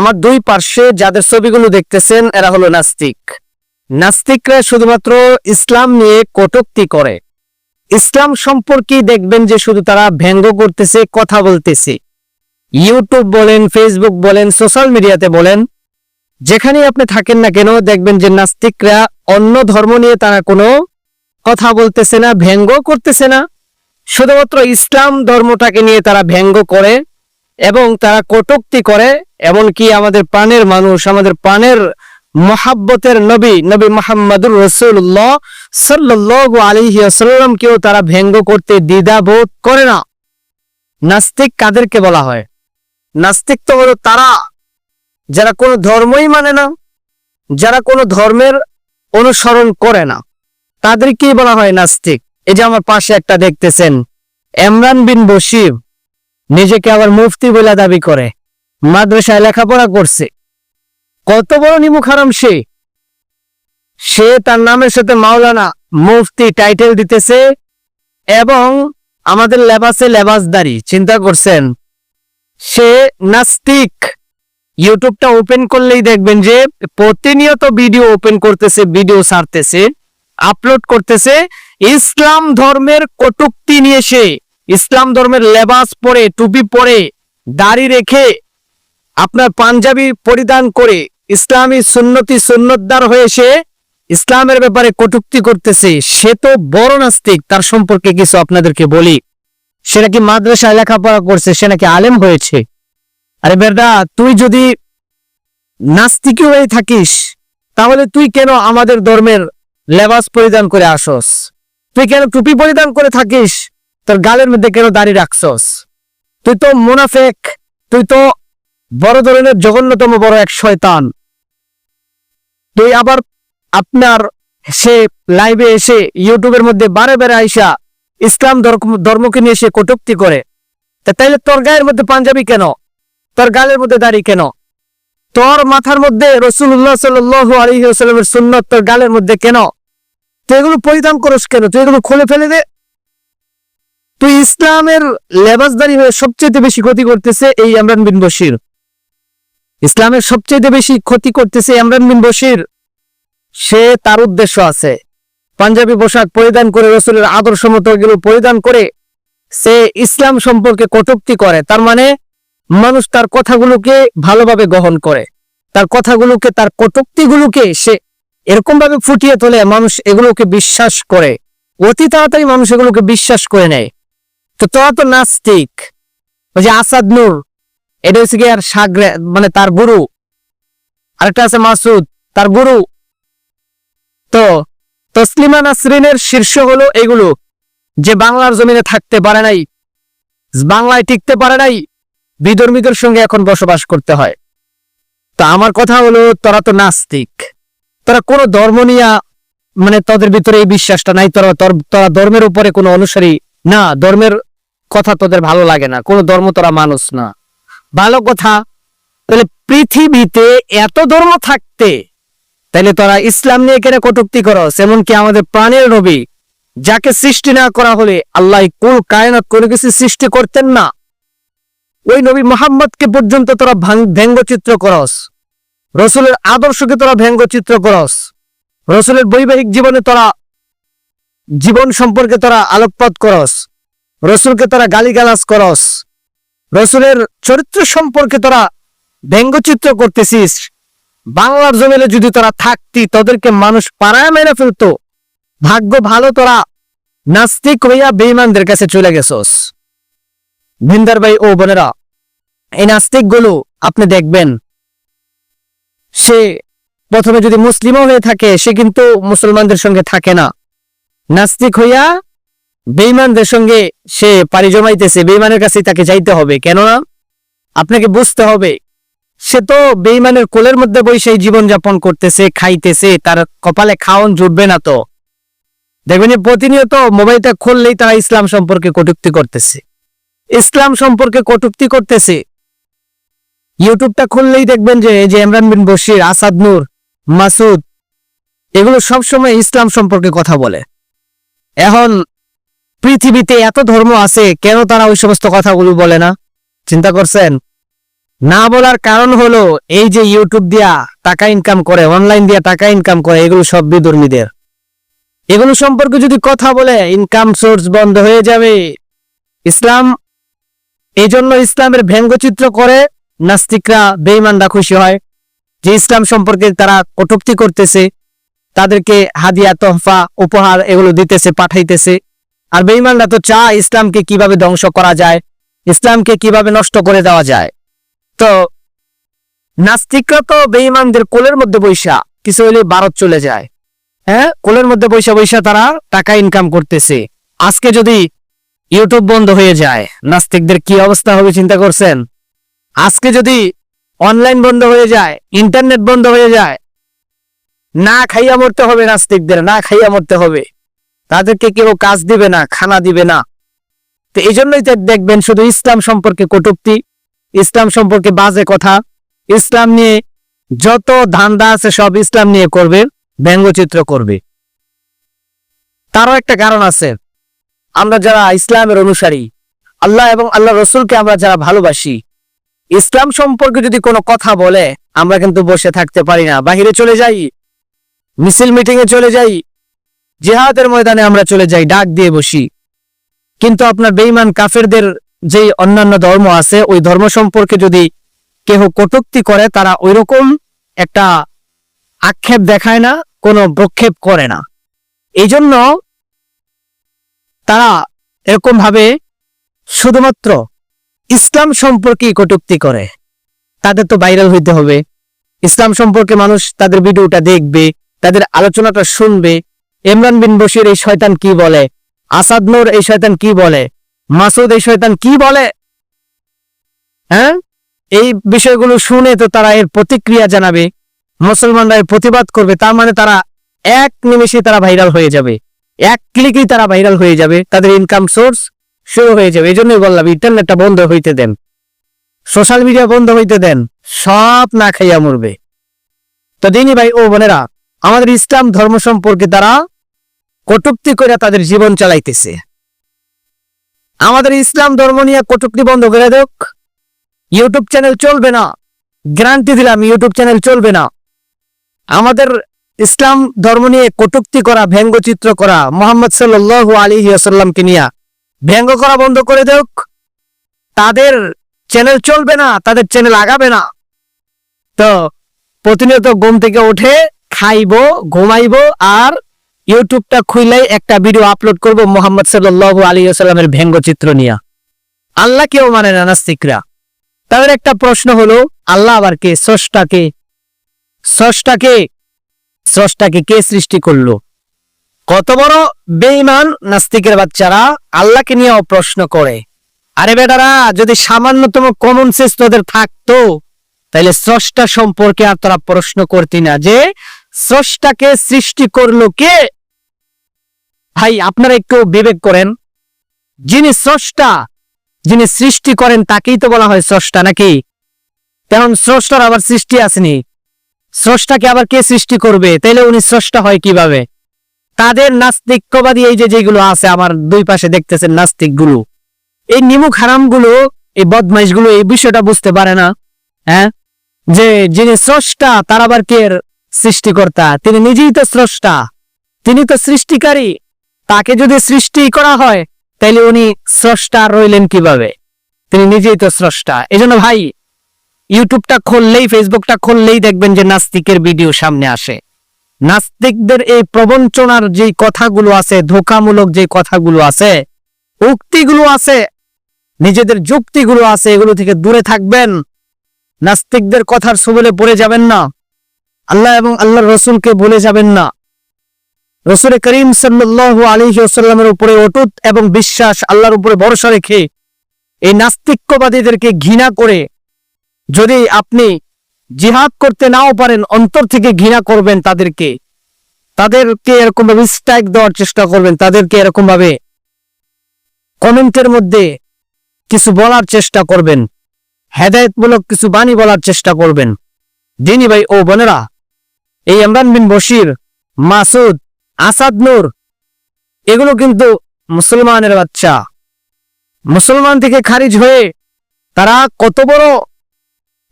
আমার দুই পার্শ্বে যাদের ছবিগুলো দেখতেছেন, এরা হলো নাস্তিক। নাস্তিকরা শুধুমাত্র ইসলাম নিয়ে কটূক্তি করে। ইসলাম সম্পর্কে দেখবেন যে শুধু তারা ব্যঙ্গ করতেছে, কথা বলতেছে। ইউটিউব বলেন, ফেসবুক বলেন, সোশ্যাল মিডিয়াতে বলেন যেখানে আপনি থাকেন না কেন, দেখবেন যে নাস্তিকরা অন্য ধর্ম নিয়ে তারা কোনো কথা বলতেছে না, ব্যঙ্গ করতেছে না। শুধুমাত্র ইসলাম ধর্মটাকে নিয়ে তারা ব্যঙ্গ করে এবং তারা কটুক্তি করে এমনকি আমাদের প্রাণের মানুষ, আমাদের প্রাণের মহাব্বতের নবী নবী মোহাম্মদুর রসুল্লাহ সাল্লাহ আলিহাসাল্লামকেও তারা ব্যঙ্গ করতে দ্বিধা বোধ করে না। নাস্তিক কাদেরকে বলা হয়? নাস্তিক তো হলো তারা। যারা কোনো ধর্মই মানে না, যারা কোনো ধর্মের অনুসরণ করে না। তাদেরকেই বলা হয় নাস্তিক। এই যে আমার পাশে একটা দেখতেছেন এমরান বিন বশির। নিজেকে আবার মুফতি বলে দাবি করে। মাদ্রাসায় লেখাপড়া করছে। কত বড় নিমুখ হারাম সে। সে তার নামের সাথে মাওলানা মুফতি টাইটেল দিতেছে এবং আমাদের লেবাসে লেবাসদারি, চিন্তা করছেন। সে নাস্তিক। ইউটিউবটা ওপেন করলেই দেখবেন যে প্রতিনিয়ত ভিডিও ওপেন করতেছে, ভিডিও ছাড়তেছে, আপলোড করতেছে। ইসলাম ধর্মের কটুক্তি নিয়ে সে, ইসলাম ধর্মের লেবাস পরে, টুপি পরে, দাড়ি রেখে আপনার পাঞ্জাবি পরিধান করে ইসলামী সুন্নতি সুন্নতদার হয়ে সে ইসলামের ব্যাপারে কটুক্তি করতেছে, সে তো বড় নাস্তিক, তার সম্পর্কে কিছু আপনাদেরকে বলি। সে নাকি মাদ্রাসায় লেখাপড়া করছে, সে নাকি আলেম হয়েছে। আরে বেরদা তুই যদি নাস্তিকই হয়ে থাকিস, তাহলে তুই কেন আমাদের ধর্মের লেবাস পরিধান করে আসস? তুই কেন টুপি পরিধান করে থাকিস? তোর গালের মধ্যে কেন দাড়ি রাখছস? তুই তো মুনাফেক, তুই তো বড় ধরনের জঘন্যতম বড় এক শয়তান। তুই আবার আপনার সে লাইভে এসে ইউটিউবের মধ্যে বারে বারে আইসা ইসলাম ধর্মকে নিয়ে সে কটুক্তি করে। তা তাইলে তোর গায়ের মধ্যে পাঞ্জাবি কেন? তোর গালের মধ্যে দাড়ি কেন? তোর মাথার মধ্যে রসুল্লাহ সাল্লু আলহিমের সুন্নত তোর গালের মধ্যে কেন? তুই এগুলো পরিধান করস কেন? তুই এগুলো খুলে ফেলে দে। তুই ইসলামের লেবাসদারি হয়ে সবচেয়ে বেশি ক্ষতি করতেছে এই আমরান বিন বশির। ইসলামের সবচেয়ে বেশি ক্ষতি করতেছে ইমরান বিন বশির। সে তার উদ্দেশ্য আছে। পাঞ্জাবি পোশাক পরিধান করে রসুলের আদর্শ মতো এগুলো পরিধান করে সে ইসলাম সম্পর্কে কটুক্তি করে। তার মানে মানুষ তার কথাগুলোকে ভালোভাবে গ্রহণ করে। তার কথাগুলোকে, তার কটুক্তিগুলোকে সে এরকম ভাবে ফুটিয়ে তোলে, মানুষ এগুলোকে বিশ্বাস করে। অতি তাড়াতাড়ি মানুষ এগুলোকে বিশ্বাস করে নেয়। তো তোরা তো নাস্তিক। ওই যে আসাদ নূর এটা হচ্ছে কি আর সাগরে মানে তার গুরু আরেকটা আছে মাসুদ, তার গুরু তো, তসলিমা নাসরিনের শীর্ষ হলো এগুলো, যে বাংলার জমিনে থাকতে পারে নাই, বাংলায় টিকতে পারে নাই, বিধর্মীদের সঙ্গে এখন বসবাস করতে হয়। তো আমার কথা হলো, তোরা তো নাস্তিক। তোরা কোনো ধর্ম নিয়া মানে তোদের ভিতরে এই বিশ্বাসটা নাই, তোরা, তোর- তোরা ধর্মের উপরে কোনো অনুসারী, না, ধর্মের কথা তোদের ভালো লাগে না, কোনো ধর্ম তোরা মানুষ না। ভালো কথা। তাহলে পৃথিবীতে এত ধর্ম থাকতে, তাহলে তোরা ইসলাম নিয়ে কেন কটুক্তি করস? এমনকি আমাদের প্রাণের নবী, যাকে সৃষ্টি না করা হলে আল্লাহ কুল কায়নাত কোনো কিছু সৃষ্টি করতেন না। ওই নবী মোহাম্মদকে পর্যন্ত তোরা ব্যঙ্গচিত্র করস। রসুলের আদর্শকে তোরা ব্যঙ্গচিত্র করস। রসুলের বৈবাহিক জীবনে তোরা জীবন সম্পর্কে তোরা আলোকপাত করস। রসুলকে তোরা গালিগালাজ করস। রসুলের চরিত্র সম্পর্কে তোরা ব্যঙ্গচিত্র করতেছিস। বাংলার জমিনে যদি তোরা থাকতি, তোদেরকে মানুষ পাড়ায় মেরে ফেলতো। ভাগ্য ভালো, তোরা নাস্তিক হইয়া বেইমানদের কাছে চলে গেছস। ভিন্দার ভাই ও বোনেরা, এই নাস্তিকগুলো আপনি দেখবেন। সে প্রথমে যদি মুসলিমও হয়ে থাকে, সে কিন্তু মুসলমানদের সঙ্গে থাকে না। নাস্তিক হইয়া বেইমানদের সঙ্গে সে পাড়ি জমাইতেছে বেইমানের কাছে তাকে যাইতে হবে। কেননা আপনাকে বুঝতে হবে, সে তো বেইমানের কোলের মধ্যে বসে জীবন যাপন করতেছে, খাইতেছে, তার কপালে খাওন জুটবে না তো। দেখবেন প্রতিনিয়ত মোবাইলটা খুললেই তারা ইসলাম সম্পর্কে কটুক্তি করতেছে। ইসলাম সম্পর্কে কটুক্তি করতেছে। ইউটিউবটা খুললেই দেখবেন যে যে ইমরান বিন বশির, আসাদ নূর, মাসুদ, এগুলো সবসময় ইসলাম সম্পর্কে কথা বলে। এখন পৃথিবীতে এত ধর্ম আছে, কেন তারা ওই সমস্ত কথাগুলো বলে না? চিন্তা করছেন? না বলার কারণ হলো, এই যে ইউটিউব দিয়া টাকা ইনকাম করে অনলাইন দিয়া টাকা ইনকাম করে, এগুলো সব বিধর্মীদের। এগুলো সম্পর্কে যদি কথা বলে ইনকাম সোর্স বন্ধ হয়ে যাবে। ইসলাম এই জন্য ইসলামের ব্যঙ্গচিত্র করে, নাস্তিকরা বেঈমানরা খুশি হয়। যে ইসলাম সম্পর্কে তারা কটুক্তি করতেছে, তাদেরকে হাদিয়া, তোহফা, উপহার এগুলো দিতেছে, পাঠাইতেছে। আর বেঈমানরা তো চায় ইসলামকে কীভাবে ধ্বংস করা যায়, ইসলামকে কীভাবে নষ্ট করে দেওয়া যায়। তো নাস্তিকরা তো বেঈমানদের কোলের মধ্যে বৈশা, কিছু হলে ভারত চলে যায়। হ্যাঁ? কোলের মধ্যে বৈশা বৈশা তারা টাকা ইনকাম করতেছে। আজকে যদি ইউটিউব বন্ধ হয়ে যায়, নাস্তিকদের কি অবস্থা হবে চিন্তা করছেন? আজকে যদি অনলাইন বন্ধ হয়ে যায় ইন্টারনেট বন্ধ হয়ে যায়, না খাইয়া মরতে হবে নাস্তিকদের, না খাইয়া মরতে হবে। তাদেরকে কেউ কাজ দিবে না, খানা দিবে না। তো এই জন্যই দেখবেন শুধু ইসলাম সম্পর্কে কটুক্তি, ইসলাম সম্পর্কে বাজে কথা। ইসলাম নিয়ে যত ধান্দা আছে সব ইসলাম নিয়ে করবে, ব্যঙ্গচিত্র করবে। তারও একটা কারণ আছে। আমরা যারা ইসলামের অনুসারী, আল্লাহ এবং আল্লাহ রসুলকে আমরা যারা ভালোবাসি, ইসলাম সম্পর্কে যদি কোনো কথা বলে, আমরা কিন্তু বসে থাকতে পারি না। বাহিরে চলে যাই, মিছিল মিটিং এ চলে যাই জেহাদের ময়দানে আমরা চলে যাই, ডাক দিয়ে বসি। কিন্তু আপনার বেইমান কাফেরদের যে অন্যান্য ধর্ম আছে, ওই ধর্ম সম্পর্কে যদি কেহ কটুক্তি করে, তারা ওইরকম একটা আক্ষেপ দেখায় না, কোনো প্রক্ষেপ করে না। এই জন্য তারা এরকম ভাবে শুধুমাত্র ইসলাম সম্পর্কে কটুক্তি করে। তাদের তো ভাইরাল হইতে হবে। ইসলাম সম্পর্কে মানুষ তাদের ভিডিওটা দেখবে, তাদের আলোচনাটা শুনবে ইমরান বিন বশির এই শয়তান কি বলে? আসাদ নূর এই শয়তান কি বলে? মাসুদ এই শয়তান কি বলে? হ্যাঁ? এই বিষয়গুলো শুনে তো তারা এর প্রতিক্রিয়া জানাবে, মুসলমানরা প্রতিবাদ করবে, তার মানে তারা এক নিমেষে তারা ভাইরাল হয়ে যাবে। এক ক্লিকেই তারা ভাইরাল হয়ে যাবে, তাদের ইনকাম সোর্স শুরু হয়ে যাবে। এই জন্যই বললাম ইন্টারনেটটা বন্ধ হইতে দেন। সোশ্যাল মিডিয়া বন্ধ হইতে দেন, সব না খাইয়া মরবে। তো দিনী ভাই, ও বোনেরা আমাদের ইসলাম ধর্ম সম্পর্কে তারা কটুক্তি করে তাদের জীবন চালাইতেছে। আমাদের ইসলাম ধর্ম নিয়ে কটুক্তি বন্ধ করে দেখ। ইউটিউব চ্যানেল চলবে না। গ্যারান্টি দিলাম ইউটিউব চ্যানেল চলবে না। আমাদের ইসলাম ধর্ম নিয়ে কটুক্তি করা, ব্যঙ্গচিত্র করা, মোহাম্মদ সাল্লু আলী আসাল্লামকে নিয়ে ব্যঙ্গ করা বন্ধ করে দেখ। তাদের চ্যানেল চলবে না, তাদের চ্যানেল আগাবে না। তো প্রতিনিয়ত ঘুম থেকে উঠে খাইবো, ঘুমাইবো আর ইউটিউবটা খুইলাই একটা ভিডিও আপলোড করব মোহাম্মদ সাল্লু আলী আসাল্লামের ব্যঙ্গচিত্র নিয়ে। আল্লাহ কেউ মানে না নাস্তিকরা। তাদের একটা প্রশ্ন হলো, আল্লাহ আবার কে? স্রষ্টাকে স্রষ্টাকে স্রষ্টাকে কে? সৃষ্টি করল? কত বড় বেঈমান নাস্তিকের বাচ্চারা আল্লাহকে নিয়েও প্রশ্ন করে। আরে বেটারা, যদি সামান্যতম কমন সেন্স তোদের থাকতো, তাইলে স্রষ্টা সম্পর্কে আর তোরা প্রশ্ন করতি না যে স্রষ্টাকে সৃষ্টি করল কে? ভাই, আপনারা একটু বিবেক করেন। যিনি স্রষ্টা, যিনি সৃষ্টি করেন, তাকেই তো বলা হয় স্রষ্টা নাকি? তেমন স্রষ্টার আবার সৃষ্টি আসেনি। স্রষ্টাকে আবার কে সৃষ্টি করবে? তাইলে উনি স্রষ্টা হয় কীভাবে? তাদের নাস্তিকবাদী এই যে যেগুলো আছে, আমার দুই পাশে দেখতেছেন নাস্তিকগুলো এই নিমুখ হারামগুলো এই বদমাইশগুলো এই বিষয়টা বুঝতে পারে না। হ্যাঁ? যে যিনি স্রষ্টা, তার আবার কে সৃষ্টিকর্তা। তিনি নিজেই তো স্রষ্টা। তিনি তো সৃষ্টিকারী। তাকে যদি সৃষ্টি করা হয়, তাইলে উনি স্রষ্টা রইলেন কীভাবে? তিনি নিজেই তো স্রষ্টা। এজন্য ভাই, ইউটিউবটা খুললেই, ফেসবুকটা খুললেই দেখবেন যে নাস্তিকের ভিডিও সামনে আসে। নাস্তিকদের এই প্রবঞ্চনার যে কথাগুলো আছে, ধোকামূলক যে কথাগুলো আছে, উক্তিগুলো আছে, নিজেদের যুক্তিগুলো আছে, এগুলো থেকে দূরে থাকবেন। নাস্তিকদের কথার সুবলে পড়ে যাবেন না। আল্লাহ এবং আল্লাহর রসুলকে বলে যাবেন না। রসুল করিম সাল্লু আলী সাল্লামের উপরে অটুট এবং বিশ্বাস আল্লাহর উপরে ভরসা রেখে এই নাস্তিক্যবাদীদেরকে ঘৃণা করে যদি আপনি জিহাদ করতে নাও পারেন, অন্তর থেকে ঘৃণা করবেন তাদেরকে। তাদেরকে এরকম ভাবে স্ট্রাইক দেওয়ার চেষ্টা করবেন, তাদেরকে এরকম ভাবে কমেন্টের মধ্যে কিছু বলার চেষ্টা করবেন, হেদায়তমূলক কিছু বাণী বলার চেষ্টা করবেন। দিনী ভাই ও বোনেরা এই ইমরান বিন বশির, মাসুদ, আসাদ নূর, এগুলো কিন্তু মুসলমানের বাচ্চা। মুসলমান থেকে খারিজ হয়ে তারা কত বড়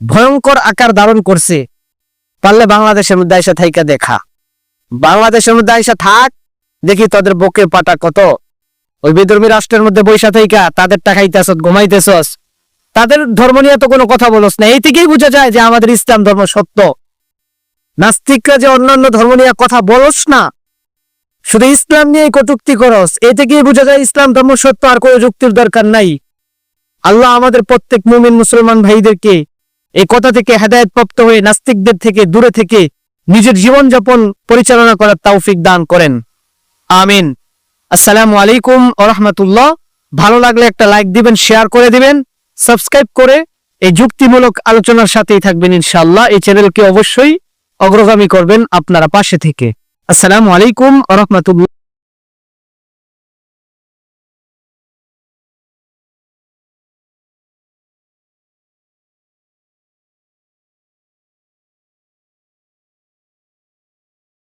ভয়ঙ্কর আকার ধারণ করছে। পারলে বাংলাদেশের মধ্যে আইসা থাইকা দেখা। বাংলাদেশের মধ্যে আইসা থাক, দেখি তাদের বকে পাটা কত। ওই বিধর্মী রাষ্ট্রের মধ্যে বৈশা থাইকা, তাদের টাকাইতেছ ঘুমাইতেছস। তাদের ধর্ম নিয়ে তো কোনো কথা বলস না। এই থেকেই বোঝা যায় যে আমাদের ইসলাম ধর্ম সত্য। নাস্তিকরা যে অন্যান্য ধর্ম নিয়ে কথা বলস না। শুধু ইসলাম নিয়ে কটুক্তি করস এই থেকেই বোঝা যায় ইসলাম ধর্ম সত্য আর কোনো যুক্তির দরকার নাই। আল্লাহ আমাদের প্রত্যেক মুমিন মুসলমান ভাইদেরকে এই কথা থেকে হেদায়ত প্রাপ্ত হয়ে নাস্তিকদের থেকে দূরে থেকে নিজের জীবনযাপন পরিচালনা করার তৌফিক দান করেন। আমিন। আসসালামু আলাইকুম ও রহমতুল্লাহ। ভালো লাগলে একটা লাইক দিবেন, শেয়ার করে দিবেন, সাবস্ক্রাইব করে এই যুক্তিমূলক আলোচনার সাথেই থাকবেন ইনশাআল্লাহ। এই চ্যানেলকে অবশ্যই অগ্রগামী করবেন আপনারা পাশে থেকে। আসসালামু আলাইকুম রহমতুল্লাহ।